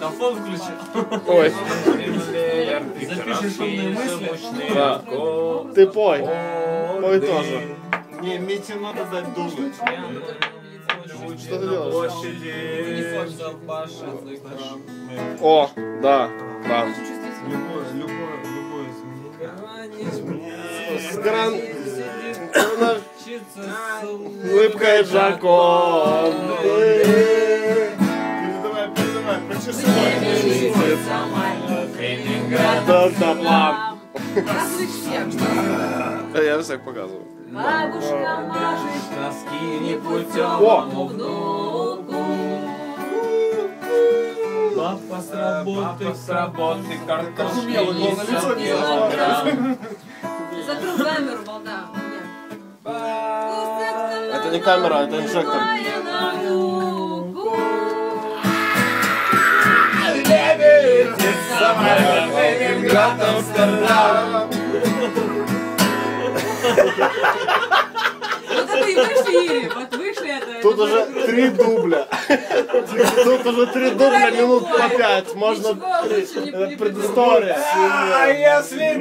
На фон включи. Ой, Запиши шумные мысли. да. Ты пой. Пой тоже. Не, Мите надо дать дубль. Что ты делаешь? О, да, да. Любое, любое, любое. С гран... Улыбкой Жакон. Я всех показываю. Бабушка машет Носки не непутевому внуку. Папа с работы, с работы, картошки не. Закрыл камеру, балда. Это не камера, это инжектор. Ленинград, Амстердам. Вот это и вышли, вот вышли это. Тут это уже было три дубля. Тут уже три дубля минут по пять. Можно Ничего лучше не- Это не предыстория. А если